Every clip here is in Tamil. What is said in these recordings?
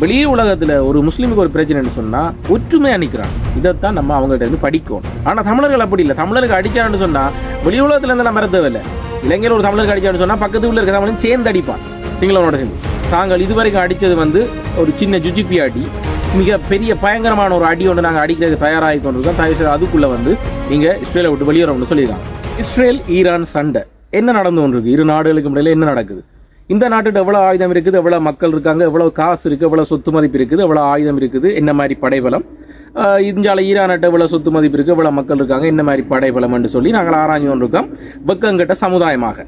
வெளி உலகத்துல ஒரு முஸ்லீமுக்கு ஒரு பிரச்சனைன்னு சொன்னா ஒற்றுமையா நிக்கிறான் இதைத்தான் நம்ம அவங்கள்ட்ட இருந்து படிக்கணும். ஆனா தமிழர்கள் அப்படி இல்லை. தமிழருக்கு அடிச்சான்னு சொன்னா வெளி உலகத்துல இருந்து நம்ம தேவையில்லை. இலங்கையில் ஒரு தமிழருக்கு அடிச்சான்னு சொன்னா பக்கத்து ஊரில் இருக்க தமிழும் சேர்ந்து அடிப்பான். சிங்களவனோட சேர்ந்து தாங்கள் இதுவரைக்கும் அடிச்சது வந்து ஒரு சின்ன ஜுஜிபி அடி மிக பெரிய பயங்கரமான ஒரு அடி ஒன்று நாங்கள் அடிக்கிறது தயாராகி கொண்டிருக்கோம். தயவு செய்து அதுக்குள்ள வந்து நீங்க இஸ்ரேலை விட்டு வெளியேறோம்னு சொல்லியிருக்காங்க. இஸ்ரேல் ஈரான் சண்டை. என்ன நடந்து கொண்டிருக்கு? இரு நாடுகளுக்கு இடையில என்ன நடக்குது? இந்த நாட்டுக்கு எவ்வளவு ஆயுதம் இருக்குது எவ்வளவு மக்கள் இருக்காங்க எவ்வளவு காசு இருக்கு எவ்வளவு சொத்து மதிப்பு இருக்குது எவ்வளவு ஆயுதம் இருக்குது என்ன மாதிரி படைபலம்? ஆஹ் இந்தியாவில் ஈரான்கிட்ட எவ்வளவு சொத்து மதிப்பு இருக்கு எவ்வளவு மக்கள் இருக்காங்க என்ன மாதிரி படைபலம் என்று சொல்லி நாங்கள் ஆராய்ஞ்சு கொண்டிருக்கோம். வெக்கங்கட்ட சமுதாயமாக.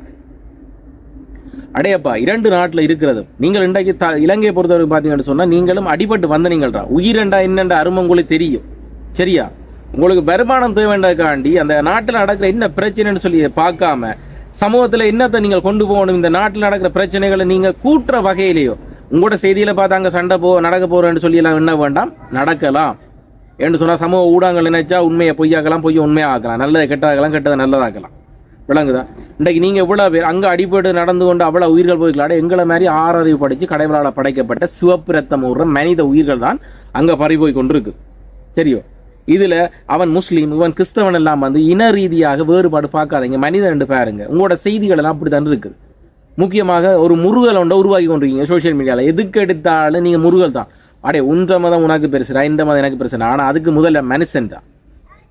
அடையப்பா இரண்டு நாட்டில் இருக்கிறது. நீங்கள் இன்றைக்கு த இலங்கையை பொறுத்தவரைக்கும் பார்த்தீங்கன்னு சொன்னால் நீங்களும் அடிபட்டு வந்த நீங்கள்டா. உயிரெண்டா என்னென்ற அருமை உங்களுக்கு தெரியும். சரியா? உங்களுக்கு வருமானம் தேவைன்றதுக்காண்டி அந்த நாட்டில் நடக்கிற என்ன பிரச்சனைன்னு சொல்லி பார்க்காம சமூகத்தில் என்னத்தை நீங்கள் கொண்டு போகணும்? இந்த நாட்டில் நடக்கிற பிரச்சனைகளை நீங்கள் கூட்டுற வகையிலேயோ. உங்களோட செய்தியில் பார்த்து அங்கே சண்டை போ நடக்க போறேன்னு சொல்லி என்ன வேண்டாம்? நடக்கலாம். என்று சொன்னால் சமூக ஊடகங்கள் நினைச்சா உண்மையை பொய்யாக்கலாம் பொய்யை உண்மையாக்கலாம் நல்லதை கெட்டதாக்கலாம் கெட்டதை நல்லதாக்கலாம். விளங்குதா? இன்றைக்கு நீங்கள் இவ்வளோ பேர் அங்கே அடிபட்டு நடந்து கொண்டு அவ்வளோ உயிர்கள் போய்க்கலாட எங்களை மாதிரி ஆறறிவு படித்து கடவுளால் படைக்கப்பட்ட சிவப்பு ரத்தம் ஊர்ற மனித உயிர்கள் தான் அங்கே பறிபோய் கொண்டு இருக்குது சரியோ? இதில் அவன் முஸ்லீம் இவன் கிறிஸ்தவன் எல்லாம் வந்து இன ரீதியாக வேறுபாடு பார்க்காதீங்க. மனிதன் ரெண்டு பாருங்க. உங்களோட செய்திகள் எல்லாம் அப்படித்தான் இருக்குது. முக்கியமாக ஒரு முருகல் ஒன்றை உருவாக்கி கொண்டிருக்கீங்க சோஷியல் மீடியாவில் எதுக்கு எடுத்தாலும் நீங்கள் முருகல் தான். அடே உன்ற மதம் உனக்கு பெருசுடா இந்த மதம் எனக்கு பெருசுடா. ஆனால் அதுக்கு முதல்ல மனுஷன் தான்.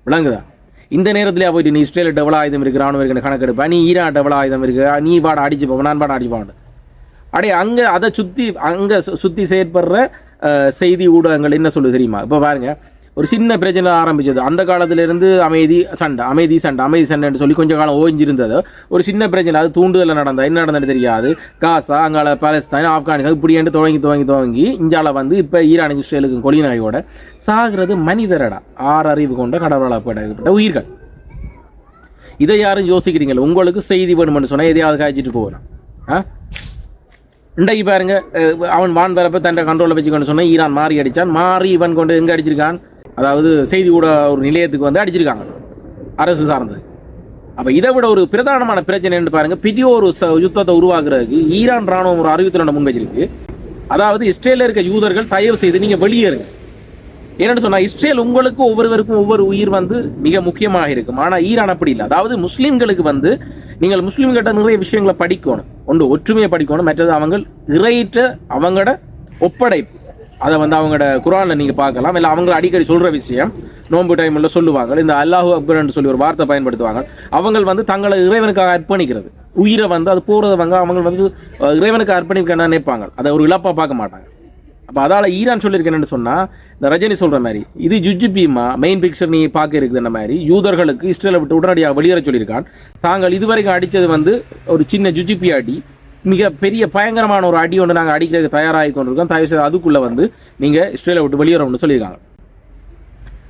விளங்குதா? இந்த நேரத்திலே போயிட்டு நீ இஸ்ரேலில் டெவல ஆயுதம் இருக்கு ராணுவம் கணக்கெடுப்பா. நீ ஈரான் டெவல ஆயுதம் இருக்கு. நீ பாட அடிச்சு போவ நான் பாட அடிச்சு போவேன் அடே அங்கே அதை சுற்றி அங்கே சு- செயற்படுற செய்தி ஊடகங்கள் என்ன சொல்லு தெரியுமா? இப்போ பாருங்கள் ஒரு சின்ன பிரச்சனை ஆரம்பிச்சது. அந்த காலத்திலேருந்து அமைதி சண்டை அமைதி சண்டை அமைதி சண்டைன்னு சொல்லி கொஞ்சம் காலம் ஓய்ஞ்சிருந்தது. ஒரு சின்ன பிரச்சனை அது தூண்டுதலில் நடந்தா என்ன நடந்தது தெரியாது. காசா அங்கால பாலஸ்தான் ஆப்கானிஸ்தான் இப்படி என்று துவங்கி துவங்கி துவங்கி இந்தியாவில் வந்து இப்போ ஈரான் இஸ்ரேலுக்கும் கொலிநாயோட சாகிறது மனிதரடா. ஆறு அறிவு கொண்ட கடவுளால் படைக்கப்பட்ட உயிர்கள். இதை யாரும் யோசிக்கிறீங்களா? உங்களுக்கு செய்தி வேணும்னு சொன்னால் எதையாவது காய்ச்சிட்டு போகலாம். ஆ? இன்றைக்கு பாருங்க அவன் வான் வரப்ப தன்னை கண்ட்ரோலில் வச்சுக்கொண்டு சொன்னால் ஈரான் மாறி அடிச்சான். மாறி இவன் கொண்டு எங்கே அடிச்சிருக்கான்? அதாவது செய்தி கூட ஒரு நிலையத்துக்கு வந்து அடிச்சிருக்காங்க அரசு சார்ந்தது. அப்போ இதை விட ஒரு பிரதானமான பிரச்சனை பாருங்கள் பாருங்க பெரிய ஒரு ச- யுத்தத்தை உருவாக்குறதுக்கு ஈரான் ராணுவம் ஒரு அறிவித்தல் முன் வச்சிருக்கு அதாவது இஸ்ரேலில் இருக்க யூதர்கள் தயவு செய்து நீங்கள் வெளியேறுங்க என்னன்னு சொன்னால் இஸ்ரேல் உங்களுக்கு ஒவ்வொருவருக்கும் ஒவ்வொரு உயிர் வந்து மிக முக்கியமாக இருக்கும். ஆனால் ஈரான் அப்படி இல்லை. அதாவது முஸ்லீம்களுக்கு வந்து நீங்கள் முஸ்லீம்கிட்ட நிறைய விஷயங்களை படிக்கணும். ஒன்று ஒற்றுமையை படிக்கணும். மற்றது அவங்க இறையிட்ட அவங்களோட ஒப்படைப்பு. அதை வந்து அவங்களோட குரானில் நீங்கள் பார்க்கலாம். இல்லை அவங்கள அடிக்கடி சொல்கிற விஷயம் நோன்பு டைமில் சொல்லுவாங்க. இந்த அல்லாஹு அக்பர்னு சொல்லி ஒரு வார்த்தை பயன்படுத்துவாங்க. அவங்க வந்து தங்களை இறைவனுக்காக அர்ப்பணிக்கிறது. உயிரை வந்து அது போறதவங்க அவங்க வந்து இறைவனுக்கு அர்ப்பணிக்கணும்னு நினைப்பாங்க. அதை ஒரு இழப்பாக பார்க்க மாட்டாங்க. அப்போ அதால் ஈரான் சொல்லியிருக்கேன் சொன்னால் இந்த ரஜினி சொல்கிற மாதிரி இது ஜுஜிபிமா மெயின் பிக்சர் நீ பார்க்க இருக்குது மாதிரி யூதர்களுக்கு இஸ்ரேலை விட்டு உடனடியாக வெளியேற சொல்லியிருக்கான். தாங்கள் இதுவரைக்கும் அடித்தது வந்து ஒரு சின்ன ஜுஜிபி அடி மிக பெரிய பயங்கரமான ஒரு அடி ஒன்று நாங்கள் அடிக்கிறதுக்கு தயாராகி கொண்டிருக்கோம். தயவு செய்து அதுக்குள்ளே வந்து நீங்கள் இஸ்ரேலை விட்டு வெளியேறோம்னு சொல்லியிருக்காங்க.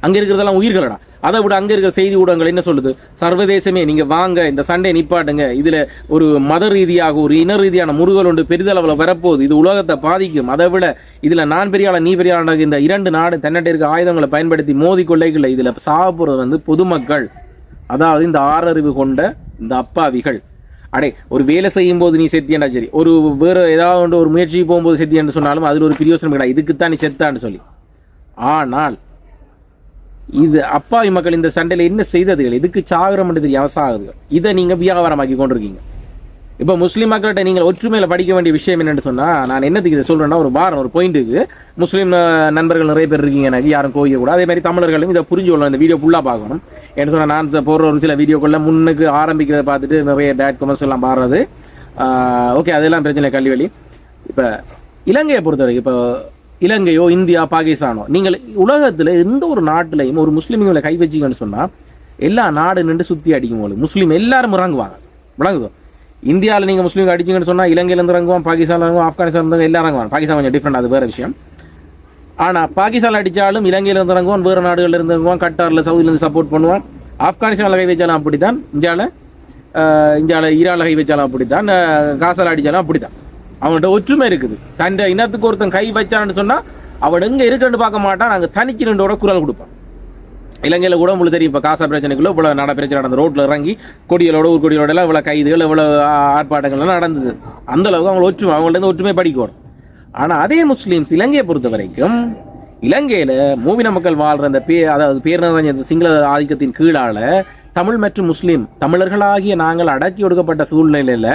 அங்கே இருக்கிறதெல்லாம் உயிர்களடா. அதை விட அங்கே இருக்கிற செய்தி ஊடகங்கள் என்ன சொல்லுது? சர்வதேசமே நீங்கள் வாங்க இந்த சண்டை நிப்பாட்டுங்க. இதில் ஒரு மத ரீதியாக ஒரு இன ரீதியான முருகல் ஒன்று பெரிதளவில் வரப்போகுது. இது உலகத்தை பாதிக்கும். அதை விட இதில் நான் பெரியாள நீ பெரியாளாக இந்த இரண்டு நாடு தென்னட்டை இருக்க ஆயுதங்களை பயன்படுத்தி மோதி கொள்ளைகள் இதில் சாக வந்து பொதுமக்கள். அதாவது இந்த ஆறறிவு கொண்ட இந்த அப்பாவிகள். அடே ஒரு வேலை செய்யும் போது நீ செத்தியண்டா சரி. ஒரு வேறு ஏதாவது ஒன்று ஒரு முயற்சி போகும்போது செத்தியன்னு சொன்னாலும் அதில் ஒரு பிரியோசனம் கிடையாது இதுக்குத்தான் நீ செத்தான்னு சொல்லி. ஆனால் இது அப்பாவி மக்கள் இந்த சண்டையில் என்ன செய்ததுகள்? இதுக்கு சாகரம் தெரியாம சாகுது இதை நீங்கள் வியாபாரமாக்கி கொண்டிருக்கீங்க. இப்போ முஸ்லீம் மக்கள்கிட்ட நீங்கள் ஒற்றுமையில் படிக்க வேண்டிய விஷயம் என்னென்னு சொன்னால் நான் என்னத்துக்கு இதை சொல்கிறேன்னா ஒரு வாரம் ஒரு பாயிண்ட்டுக்கு முஸ்லீம் நண்பர்கள் நிறைய பேர் இருக்கீங்க எனக்கு யாரும் கோவிக்க கூட அதே மாதிரி தமிழர்களும் இதை புரிஞ்சு கொள்ளணும் இந்த வீடியோ ஃபுல்லாக பார்க்கணும். என்ன சொன்னால் நான் போடுற ஒரு சில வீடியோக்குள்ள முன்னுக்கு ஆரம்பிக்கிறத பார்த்துட்டு நிறைய பேட் கமெண்ட்ஸ் எல்லாம் பாடுறது. ஓகே அதெல்லாம் பிரச்சனை இல்லை, கல்விவழி இப்போ இலங்கையை பொறுத்த வரைக்கும் இப்போ இலங்கையோ இந்தியா பாகிஸ்தானோ நீங்கள் உலகத்தில் எந்த ஒரு நாட்டிலையும் ஒரு முஸ்லீம்களை கை வச்சீங்கன்னு சொன்னால் எல்லா நாடு நின்று சுற்றி அடிக்கும் போது முஸ்லீம் எல்லாரும் இறங்குவாங்க விளங்குதோ? இந்தியாவில் நீங்கள் முஸ்லீம் அடிச்சீங்கன்னு சொன்னால் இலங்கையிலேருந்து இறங்குவான் பாகிஸ்தான்ல இறங்குவான் ஆப்கானிஸ்தான் எல்லாம் எல்லாரும் பாகிஸ்தான் கொஞ்சம் டிஃப்ரெண்ட் அது வேறு விஷயம். ஆனால் பாகிஸ்தான் அடித்தாலும் இலங்கையிலேருந்து இறங்குவான் வேறு நாடுகளில் இருந்து இறங்குவான் கட்டாரில் சவுதியிலேருந்து சப்போர்ட் பண்ணுவான். ஆப்கானிஸ்தான்ல கை வச்சாலும் அப்படித்தான் இந்தியாவில் இந்தியாவில் ஈரானில் கை வச்சாலும் அப்படித்தான் காசால் அடித்தாலும் அப்படி தான் அவன்கிட்ட ஒற்றுமை இருக்குது. தன் இனத்துக்கு ஒருத்தன் கை வச்சான்னு சொன்னால் அவன் எங்கே இருக்குன்னு பார்க்க மாட்டான் நாங்கள் தனிக்கு ரெண்டோட குரல் கொடுப்பான். இலங்கையில் கூட உங்களுக்கு தெரியும் இப்போ காசா பிரச்சனைக்குள்ள இவ்வளோ நட பிரச்சனை நடந்த ரோட்டில் இறங்கி கொடிகளோட ஒரு கொடிகளோட எல்லாம் இவ்வளவு கைதுகள் இவ்வளோ ஆர்ப்பாட்டங்கள்லாம் நடந்தது. அந்த அளவுக்கு அவங்க ஒற்றுமை அவங்கள்ட்ட இருந்து ஒற்றுமை படிக்கணும் ஆனால் அதே முஸ்லீம்ஸ் இலங்கையை பொறுத்த வரைக்கும் இலங்கையில் மூவின மக்கள் வாழ்கிற அந்த பே அதாவது பேரின சிங்கள ஆதிக்கத்தின் கீழால் தமிழ் மற்றும் முஸ்லீம் தமிழர்களாகிய நாங்கள் அடக்கி ஒடுக்கப்பட்ட சூழ்நிலையில்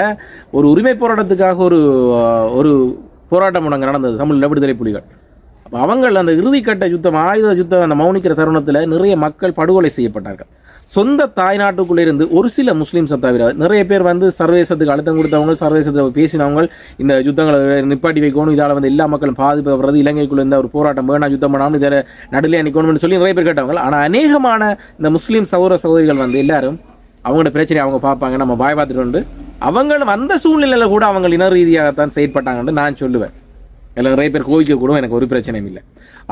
ஒரு உரிமை போராட்டத்துக்காக ஒரு ஒரு போராட்டம் அங்கே நடந்தது தமிழ் விடுதலை புலிகள். அப்போ அவங்கள் அந்த இறுதிக்கட்ட யுத்தம் ஆயுத யுத்தம் அந்த மௌனிக்கிற தருணத்தில் நிறைய மக்கள் படுகொலை செய்யப்பட்டார்கள். சொந்த தாய்நாட்டுக்குள்ளே இருந்து ஒரு சில முஸ்லீம்ஸை தவிர நிறைய பேர் வந்து சர்வேசத்துக்கு அழுத்தம் கொடுத்தவங்க சர்வதேசத்தை பேசினவங்க இந்த யுத்தங்களை நிப்பாட்டி வைக்கணும் இதால் வந்து எல்லா மக்களும் பாதிப்படுறது இலங்கைக்குள்ள இருந்த ஒரு போராட்டம் வேணாம் யுத்தம் பண்ணாமல் இதில் நடுநிலை நிற்கணும்னு சொல்லி நிறைய பேர் கேட்டவங்க. ஆனால் அநேகமான இந்த முஸ்லீம் சகோதர சகோதரிகள் வந்து எல்லாரும் அவங்களோட பிரச்சனையை அவங்க பார்ப்பாங்க நம்ம பாய் பார்த்துட்டு வந்து. அவங்களும் அந்த சூழ்நிலையில் கூட அவங்க இன ரீதியாகத்தான் செயற்பட்டாங்கன்னு நான் சொல்லுவேன். இல்லை நிறைய பேர் கோவிக்க கூட எனக்கு ஒரு பிரச்சனையும் இல்லை.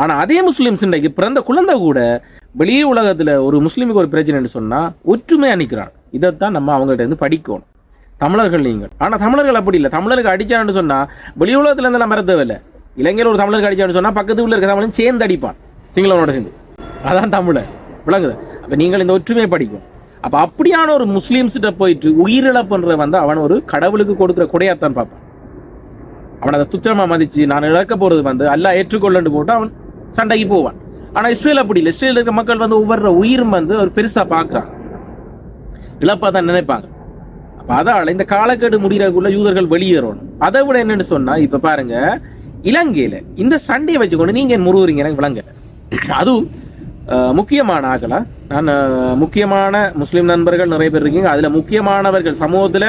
ஆனால் அதே முஸ்லீம்ஸ் இன்றைக்கு பிறந்த குழந்தை கூட வெளி உலகத்தில் ஒரு முஸ்லீமுக்கு ஒரு பிரச்சனைன்னு சொன்னால் ஒற்றுமையாக நிற்கிறான் இதைத்தான் நம்ம அவங்கள்ட்ட இருந்து படிக்கணும். தமிழர்கள் நீங்கள். ஆனால் தமிழர்கள் அப்படி இல்லை. தமிழருக்கு அடித்தான்னு சொன்னால் வெளி உலகத்துலேருந்து நம்ம நம்ம தேவையில்லை இலங்கையில் ஒரு தமிழருக்கு அடித்தான்னு சொன்னால் பக்கத்து ஊரில் இருக்க தமிழன் சேர்ந்து அடிப்பான். சிங்களவனோட சேர்ந்து. அதான் தமிழர். விளங்குது. அப்போ நீங்கள் இந்த ஒற்றுமையை படிக்கும் அப்போ அப்படியான ஒரு முஸ்லீம்ஸ்கிட்ட போயிட்டு உயிரிழப்புன்ற வந்து அவன் ஒரு கடவுளுக்கு கொடுக்குற கொடையாத்தான் பார்ப்பான். அவன் அதை துச்சமா மதிச்சு நான் இழக்க போறது வந்து அல்லா ஏற்றுக்கொள்ளன்னு போட்டு அவன் சண்டைக்கு போவான். ஆனா இஸ்ரேல் அப்படி இல்லை. இஸ்ரேல் இருக்க மக்கள் வந்து ஒவ்வொரு உயிரும் வந்து ஒரு பெருசா பாக்குறாங்க இழப்பா தான் நினைப்பாங்க. அப்ப அதால இந்த காலக்கெடு முடிகிறதுக்குள்ள யூதர்கள் வெளியேறணும். அதை விட என்னன்னு சொன்னா இப்ப பாருங்க இலங்கையில இந்த சண்டையை வச்சுக்கொண்டு நீங்க முருகுறீங்க எனக்கு விளங்க. அதுவும் முக்கியமான ஆகலா? நான் முக்கியமான முஸ்லீம் நண்பர்கள் நிறைய பேர் இருக்கீங்க. அதுல முக்கியமானவர்கள் சமூகத்துல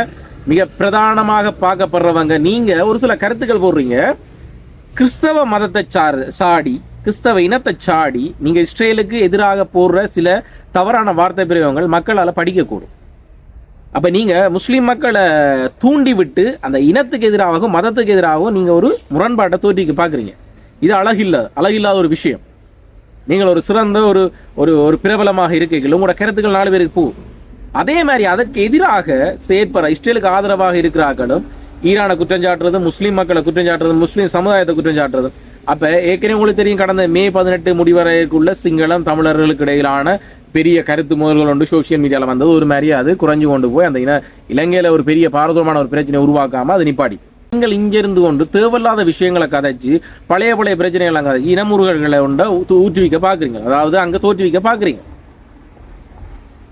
மிக பிரதானமாக பார்க்கப்படுறவங்க. நீங்க ஒரு சில கருத்துக்கள் போடுறீங்க. கிறிஸ்தவ மதத்தை சார் சாடி கிறிஸ்தவ இனத்தை சாடி நீங்க இஸ்ரேலுக்கு எதிராக போடுற சில தவறான வார்த்தை பிரயோகங்கள் மக்களால் படிக்கக்கூடும். அப்ப நீங்க முஸ்லீம் மக்களை தூண்டி விட்டு அந்த இனத்துக்கு எதிராகவும் மதத்துக்கு எதிராகவும் நீங்க ஒரு முரண்பாட்டை தோற்றிக்கு பாக்குறீங்க இது அழகில்ல அழகில்லாத ஒரு விஷயம். நீங்கள் ஒரு சிறந்த ஒரு ஒரு ஒரு பிரபலமாக இருக்கீங்க உங்களோட கருத்துக்கள் நாலு பேருக்கு போகும். அதே மாதிரி அதற்கு எதிராக செயற்பட இஸ்ரேலுக்கு ஆதரவாக இருக்கிறார்களும் ஈரானை குற்றஞ்சாட்டுறது முஸ்லீம் மக்களை குற்றம் சாட்டுறது முஸ்லீம் சமுதாயத்தை குற்றம் சாட்டுறது அப்ப ஏற்கனவே உங்களுக்கு தெரியும் கடந்த மே பதினெட்டு முடிவரைக்குள்ள சிங்களம் தமிழர்களுக்கு இடையிலான பெரிய கருத்து மோதல்கள் ஒன்று சோசியல் மீடியாவில் வந்தது. ஒரு மாதிரி அது குறைஞ்சு கொண்டு போய் அந்த இன இலங்கையில் ஒரு பெரிய பாரதூரமான ஒரு பிரச்சனை உருவாக்காம அது நிப்பாடி. நீங்கள் இங்கிருந்து கொண்டு தேவையில்லாத விஷயங்களை கதைச்சு பழைய பழைய பிரச்சனைகளை கதைச்சு இனமுருகர்களை உண்ட ஊற்றுவிக்க பார்க்குறீங்க அதாவது அங்கே தோற்றுவிக்க பார்க்குறீங்க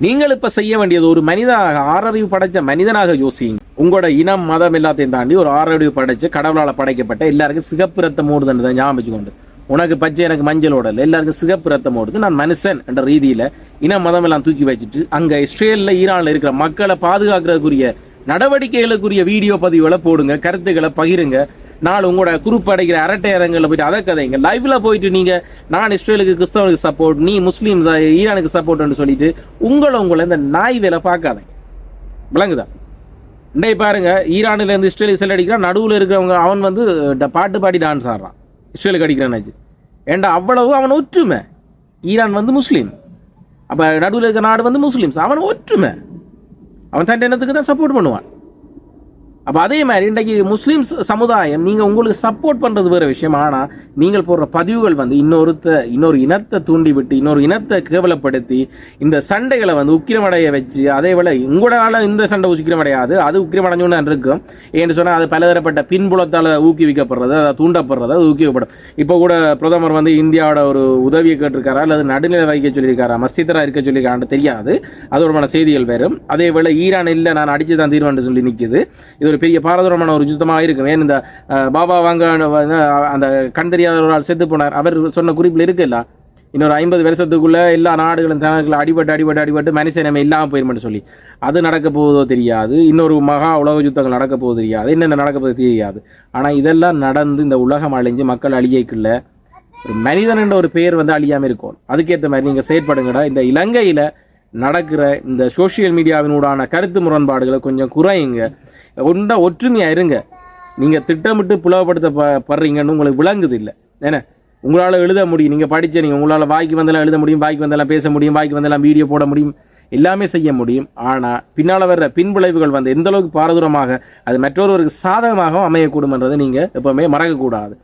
நீங்கள் இப்ப செய்ய வேண்டியது ஒரு மனிதனாக ஆறறிவு படைச்ச மனிதனாக யோசிங்க உங்களோட இனம் மதம் எல்லாத்தையும் தாண்டி ஒரு ஆறறிவு படைச்சு கடவுளால் படைக்கப்பட்ட எல்லாருக்கும் சிகப்பு ரத்தம் ஓடுதுன்றதை ஞாபகம் வச்சுக்கொண்டு உனக்கு பச்சை எனக்கு மஞ்சள் ஓடல. எல்லாருக்கும் சிகப்பு ரத்தம் ஓடுது. நான் மனுஷன் என்ற ரீதியில இன மதம் எல்லாம் தூக்கி வச்சுட்டு அங்க இஸ்ரேலில் ஈரான்ல இருக்கிற மக்களை பாதுகாக்கிறதுக்குரிய நடவடிக்கைகளுக்குரிய வீடியோ பதிவுகளை போடுங்க கருத்துக்களை பகிருங்க. நாலு உங்களோட குரூப் அடைக்கிற அரட்டை அரங்கில் போயிட்டு அதை கதைங்க லைவ்ல போயிட்டு நீங்க நான் இஸ்ரேலுக்கு கிறிஸ்தவனுக்கு சப்போர்ட் நீ முஸ்லீம் ஈரானுக்கு சப்போர்ட்னு சொல்லிட்டு உங்களை உங்களை இந்த நாய் வேலை பார்க்காதீங்க. விளங்குதா? இன்றைய பாருங்க ஈரானில் இருந்து இஸ்ரேலுக்கு செல் அடிக்கிறான் நடுவில் இருக்கிறவங்க அவன் வந்து ட- பாட்டு பாடி டான்ஸ் ஆடுறான். இஸ்ரேலுக்கு அடிக்கிறான்னு ஏண்டா அவ்வளவு அவன் ஒற்றுமை. ஈரான் வந்து முஸ்லீம். அப்போ நடுவில் இருக்கிற நாடு வந்து முஸ்லீம்ஸ் அவன் ஒற்றுமை. அவன் தன் இனத்துக்கு தான் சப்போர்ட் பண்ணுவான். அப்போ அதே மாதிரி இன்றைக்கு முஸ்லீம்ஸ் சமுதாயம் நீங்கள் உங்களுக்கு சப்போர்ட் பண்ணுறது வேறு விஷயம். ஆனால் நீங்கள் போடுற பதிவுகள் வந்து இன்னொருத்த இன்னொரு இனத்தை தூண்டிவிட்டு இன்னொரு இனத்தை கேவலப்படுத்தி இந்த சண்டைகளை வந்து உக்கிரமடைய வச்சு அதே போல் உங்களால் இந்த சண்டை உக்கிரமடையாது அது உக்கிரமடைஞ்சோன்னு இருக்கும். ஏன்னு சொன்னால் அது பலதரப்பட்ட பின்புலத்தால் ஊக்குவிக்கப்படுறது அதை தூண்டப்படுறது அது ஊக்குவிக்கப்படும். இப்போ கூட பிரதமர் வந்து இந்தியாவோட ஒரு உதவியை கேட்டிருக்காரா அல்லது நடுநிலை வைக்க சொல்லியிருக்காரா மஸ்திதரா இருக்க சொல்லியிருக்கான்னு தெரியாது. அதோட செய்திகள் வேறும் அதே வேளை ஈரான் இல்லை நான் அடித்து தான் தீர்வான்னு சொல்லி நிற்கிது இது ஒரு பெரிய பாரதூரமான ஒரு யுத்தமாக இருக்கும். ஏன் இந்த பாபா வாங்க அந்த கண் தெரியாத ஒரு ஆள் செத்து போனார். அவர் சொன்ன குறிப்பில் இருக்குல்ல இன்னொரு ஐம்பது வருஷத்துக்குள்ளே எல்லா நாடுகளும் தனக்குள்ள அடிபட்டு அடிபட்டு அடிபட்டு மனுஷனமே இல்லாமல் போயிருமென்னு சொல்லி. அது நடக்க போவதோ தெரியாது. இன்னொரு மகா உலக யுத்தங்கள் நடக்க போவது தெரியாது. என்னென்ன நடக்க போகுது தெரியாது. ஆனால் இதெல்லாம் நடந்து இந்த உலகம் அழிஞ்சு மக்கள் அழியக்குள்ள ஒரு மனிதன் ஒரு பெயர் வந்து அழியாமல் இருக்கும். அதுக்கேற்ற மாதிரி நீங்கள் செயற்படுங்கடா. இந்த இலங்கையில் நடக்கிற இந்த சோஷியல் மீடியாவினூடான கருத்து முரண்பாடுகளை கொஞ்சம் குறையுங்க. ஒன்றா ஒற்றுமையாக இருங்க. நீங்கள் திட்டமிட்டு புலவப்படுத்த ப- படுறீங்கன்னு உங்களுக்கு விளங்குது இல்லை ஏன்னா உங்களால் எழுத முடியும். நீங்கள் படித்த நீங்கள் உங்களால் வாய்க்கு வந்தெல்லாம் எழுத முடியும் வாய்க்கு வந்தெல்லாம் பேச முடியும் வாய்க்கு வந்தெல்லாம் வீடியோ போட முடியும் எல்லாமே செய்ய முடியும். ஆனால் பின்னால் வர்ற பின்விளைவுகள் வந்து எந்த அளவுக்கு பாரதூரமாக அது மற்றொருவருக்கு சாதகமாகவும் அமையக்கூடும் என்றதை நீங்கள் எப்போவுமே மறக்கக்கூடாது.